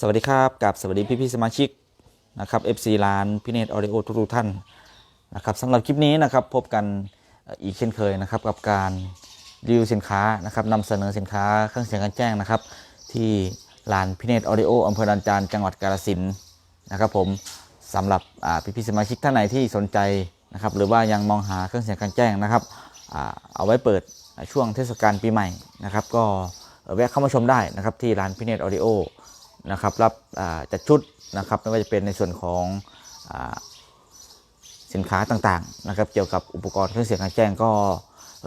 สวัสดีครับกับสวัสดีพี่พี่ๆสมาชิกนะครับ FC ร้านพิเนตออดิโอทุกท่านนะครับสำหรับคลิปนี้นะครับพบกันอีกเช่นเคยนะครับกับการรีวิวสินค้านะครับนำเสนอสินค้าเครื่องเสียงการแจ้งนะครับ ที่ร้านพิเนตออดิโออำเภอดันจานจังหวัดกาฬสินธุ์นะครับผมสำหรับพี่พี่ๆสมาชิกท่านไหนที่สนใจนะครับหรือว่ายังมองหาเครื่องเสียงการแจ้งนะครับเอาไว้เปิดช่วงเทศกาลปีใหม่นะครับ ก็แวะเข้ามาชมได้นะครับที่ร้านพิเนตออดิโอ นะครับรับจัดชุดนะครับไม่ว่าจะเป็นในส่วนของอสินค้าต่างๆนะครับเกี่ยวกับอุปกรณ์เครื่องเสียงการแจ้งก็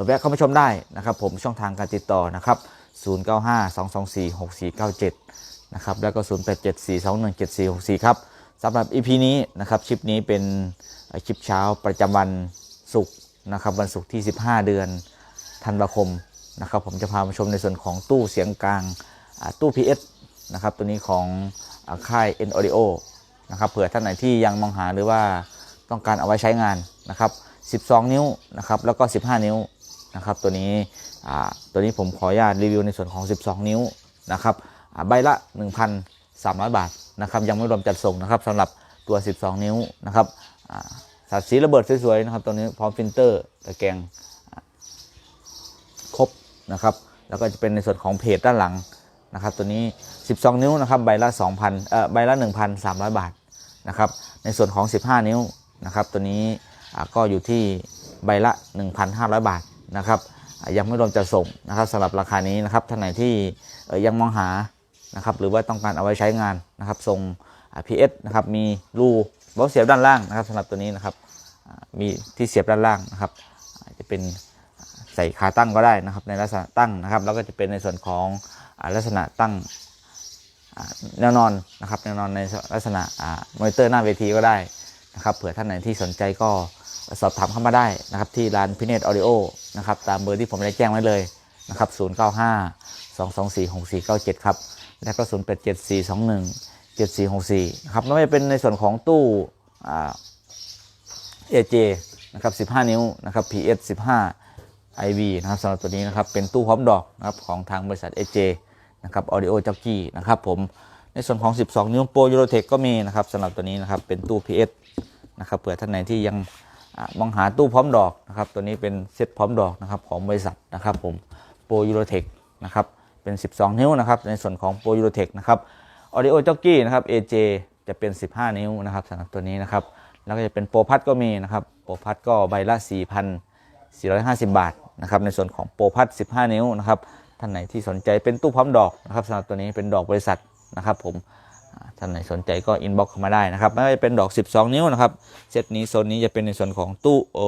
แวะเข้ามาชมได้นะครับ ผมช่องทางการติดต่อนะครับ 0952246497 นะครับแล้วก็ 0874217464 ครับสำหรับ EP นี้นะครับคลิปนี้เป็นเอ่อคลิปเช้าประจำวันศุกร์นะครับวันศุกร์ที่ 15 เดือนธันวาคมนะครับผมจะพามาชมในส่วนของตู้เสียงกลางตู้ PS นะครับ ตัวนี้ของอค่าย N Audio นะครับเผื่อท่านไหนที่ยังมองหาหรือว่าต้องการเอาไว้ใช้งานนะครับ 12 นิ้วนะครับแล้วก็ 15 นิ้วนะครับ ตัวนี้ตัวนี้ผมขออนุญาตรีวิวในส่วนของ 12 นิ้วนะครับอ่าใบละ 1,300 บาทนะครับยังไม่รวมจัดส่งนะครับสำหรับตัว 12 นิ้วนะครับสัดสีระเบิดสวยๆนะครับตัวนี้พร้อมฟิลเตอร์ตะแกรงครบนะครับ แล้วก็จะเป็นในส่วนของเพจด้านหลังนะครับ ตัวนี้ 12 นิ้วนะครับใบละ2,000เอ่อใบละ 1,300 บาทนะครับในส่วนของ 15 นิ้วนะครับตัวนี้ก็อยู่ที่ใบละ 1,500 บาทนะครับยังไม่รวมจะส่งนะครับสำหรับราคานี้นะครับท่านไหนที่ยังมองหานะครับหรือว่าต้องการเอาไว้ใช้งานนะครับทรง PS นะครับมีรูบล็อกเสียบด้านล่างนะครับสำหรับตัวนี้นะครับมีที่เสียบด้านล่างนะครับจะเป็นใส่ขาตั้งก็ได้นะครับในลักษณะตั้งนะครับแล้วก็จะเป็นในส่วนของลักษณะตั้ง แนวนอนนะครับแนวนอนในลักษณะมอนิเตอร์หน้าเวทีก็ได้นะครับเผื่อท่านไหนที่สนใจก็สอบถามเข้ามาได้นะครับที่ร้านพิเนตออดิโอนะครับตามเบอร์ที่ผมได้แจ้งไว้เลยนะครับ095 224 6497 ครับ แล้วก็ 087421 7464นะครับไม่ว่าจะเป็นในส่วนของตู้เอ่า AJ นะครับ15 นิ้วนะครับ PS 15 IV นะครับสำหรับตัวนี้นะครับเป็นตู้พร้อมดอกนะครับของทางบริษัท AJ นะครับ Audio Jockey นะครับผมในส่วนของ 12 นิ้ว Pro Eurotech ก็มีนะครับสำหรับตัวนี้นะครับเป็นตู้ PS นะครับเผื่อท่านไหนที่ยังมองหาตู้พร้อมดอกนะครับตัวนี้เป็นเซ็ตพร้อมดอกนะครับของบริษัทนะครับผม Pro Eurotech นะครับเป็น 12 นิ้วนะครับในส่วนของ Pro Eurotech นะครับ Audio Jockey นะครับ AJ จะเป็น 15 นิ้วนะครับสำหรับตัวนี้นะครับแล้วก็จะเป็นโปรพัดก็มีนะครับโปรพัดก็ใบละ 4,450 บาทนะครับในส่วนของโปรพัด 15 นิ้วนะครับ ท่านไหนที่สนใจเป็นตู้พร้อมดอกนะครับสำหรับตัวนี้เป็นดอกบริษัทนะครับ ผมท่านไหนสนใจก็อินบ็อกเข้ามาได้นะครับไม่ว่าจะเป็นดอก 12 นิ้วนะครับเซตนี้โซนนี้จะเป็นในส่วนของตู้โอ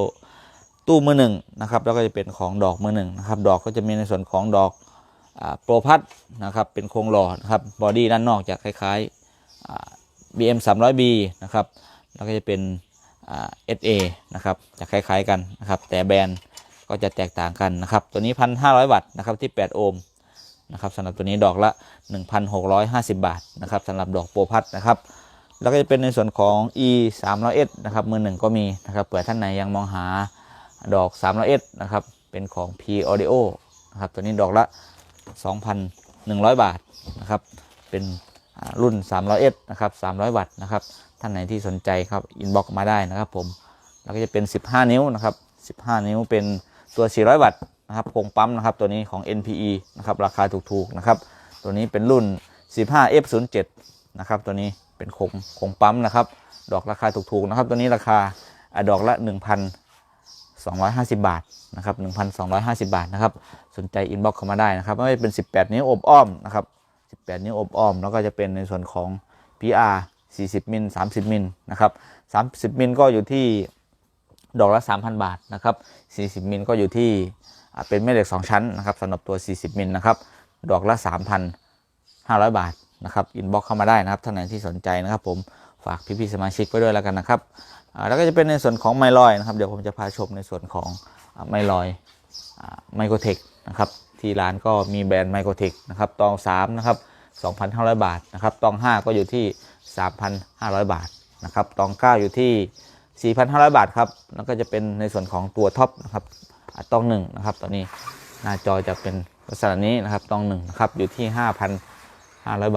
ตู้มือหนึ่งนะครับแล้วก็จะเป็นของดอกมือหนึ่งนะครับดอกก็จะมีในส่วนของดอกโปรพัดนะครับเป็นโครงหล่อนะครับบอดี้ด้านนอกจะคล้ายๆอ่า BM 300B นะครับแล้วก็จะเป็นอ่า SA นะครับจะคล้ายๆกันนะครับแต่แบรนด์ ก็จะแตกต่างกันนะครับ ตัวนี้ 1,500 วัตต์นะครับที่ 8 โอห์มนะครับสำหรับตัวนี้ดอกละ 1,650 บาทนะครับสำหรับดอกโปรพัดนะครับ แล้วก็จะเป็นในส่วนของ E 3 0 0 S นะครับมือหนึ่งก็มีนะครับเผื่อท่านไหนยังมองหาดอก3 0 0 S นะครับเป็นของ P Audio นะครับตัวนี้ดอกละ 2,100 บาทนะครับเป็นอ่ารุ่น 300S นะครับ 300 วัตต์นะครับ ท่านไหนที่สนใจครับ อินบ็อกมาได้นะครับผม แล้วก็จะเป็น 15 นิ้วนะครับ 15 นิ้วเป็น ตัว 400 วัตต์นะครับโครงปั๊มนะครับตัวนี้ของ NPE นะครับราคาถูกๆนะครับตัวนี้เป็นรุ่น 15F07 นะครับตัวนี้เป็นโครงโครงปั๊มนะครับดอกราคาถูกๆนะครับตัวนี้ราคาอดอกละ 1,250 บาทนะครับ1,250 บาทนะครับสนใจอินบ็อกเข้ามาได้นะครับไม่ว่าเป็น 18 นิ้วอบอ้อมนะครับ18 นิ้วอบอ้อม แล้วก็จะเป็นในส่วนของ PR 40 มิล 30 มิลนะครับ 30 มิลก็อยู่ที่ ดอกละ 3,000 บาทนะครับ 40 มิลก็อยู่ที่เป็นแม่เหล็ก 2 ชั้นนะครับสำหรับตัว 40 มิลนะครับ ดอกละ 3,500 บาทนะครับ อินบ็อกเข้ามาได้นะครับท่านไหนที่สนใจนะครับ ผมฝากพี่ๆสมาชิกไว้ด้วยแล้วกันนะครับ แล้วก็จะเป็นในส่วนของไมลอยนะครับ เดี๋ยวผมจะพาชมในส่วนของไมลอยไมโครเทคนะครับ ที่ร้านก็มีแบรนด์ไมโครเทคนะครับ ตอง3นะครับ 2,500 บาทนะครับ ตอง 5 ก็อยู่ที่ 3,500 บาทนะครับ ตอง 9 อยู่ที่ 4,500 บาทครับ แล้วก็จะเป็นในส่วนของตัวท็อปนะครับตองหนึ่งนะครับ ตอนนี้หน้าจอจะเป็นลักษณะนี้นะครับตอง1นะครับ อยู่ที่ 5,500 บาท